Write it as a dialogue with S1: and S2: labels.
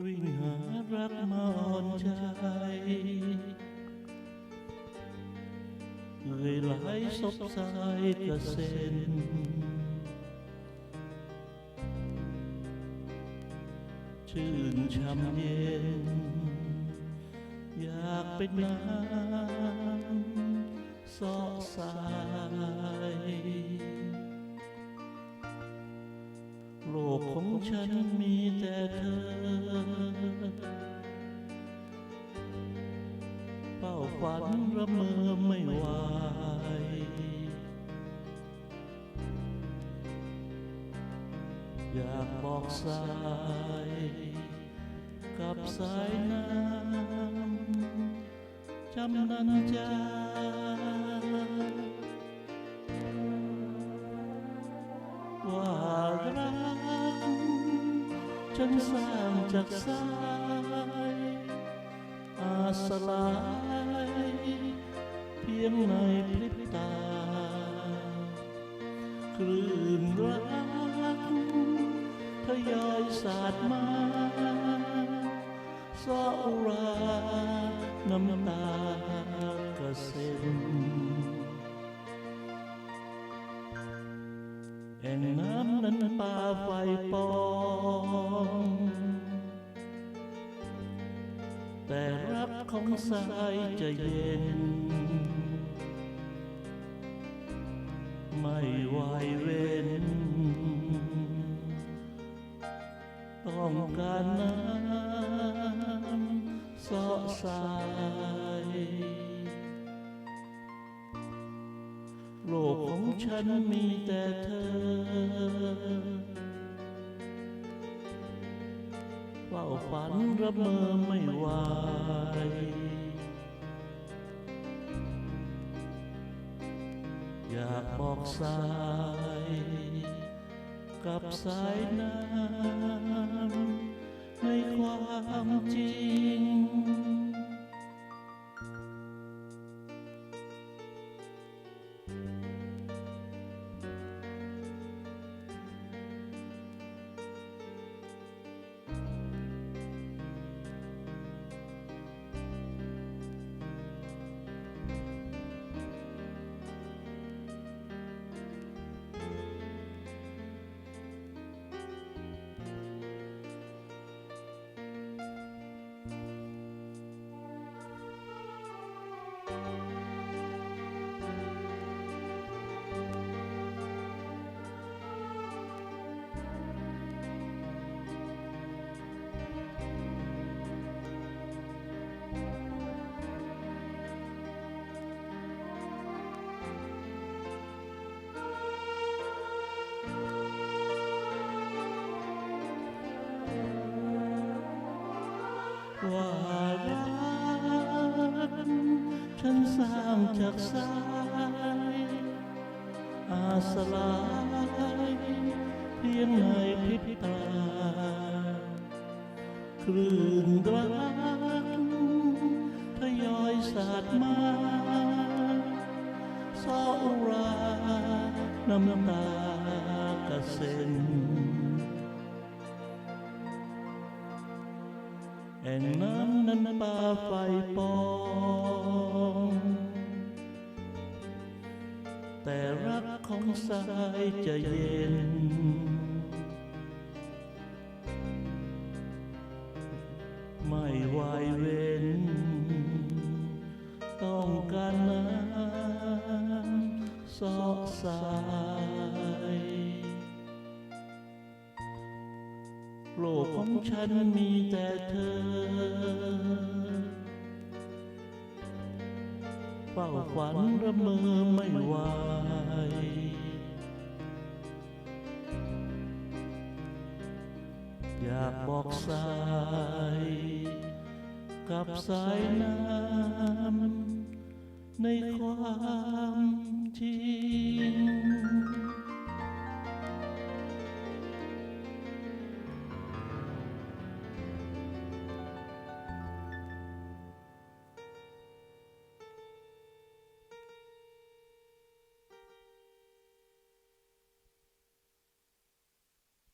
S1: วิ่งหารักมาอ่อนใจเอ่ยหลซบสายกระเซ็นชื่นช่ำเย็น อยากเป็นน้ำสอสาย ฉันมีแต่เธอเป้าฝันระเมอไม่ไหวอยากบอกสาย กับสายน้ำจำนันจาว่ารัก ฉันสร้างจากสายอาสลายเพียงในพริบตา คลื่นรักทยอยสาดมาสอราน้ำตากระเซ็นแอ่งน้ำนั้นป่าไฟ รักของสายจะเย็น ไม่ไหวเว้น ต้องการน้ำสอสายโลกของฉันมีแต่เธอ เฝ้าฝันระเมอไม่ไหวอยากบอกสายกับสายน้ำในความจริงางจากสายอาสลายเพียงในพริบตา คลื่นรักทยอยสาดมาสอราน้ำตากระเซ็นแอ่งน้ำนั้นป่าไฟ รักของสายจะเย็น ไม่ไหวเว้น ต้องการน้ำสอสายโลกของฉันมีแต่เธอ เฝ้าฝันระเมอไม่ไหว อยากบอกสายกับสายน้ำในความจริง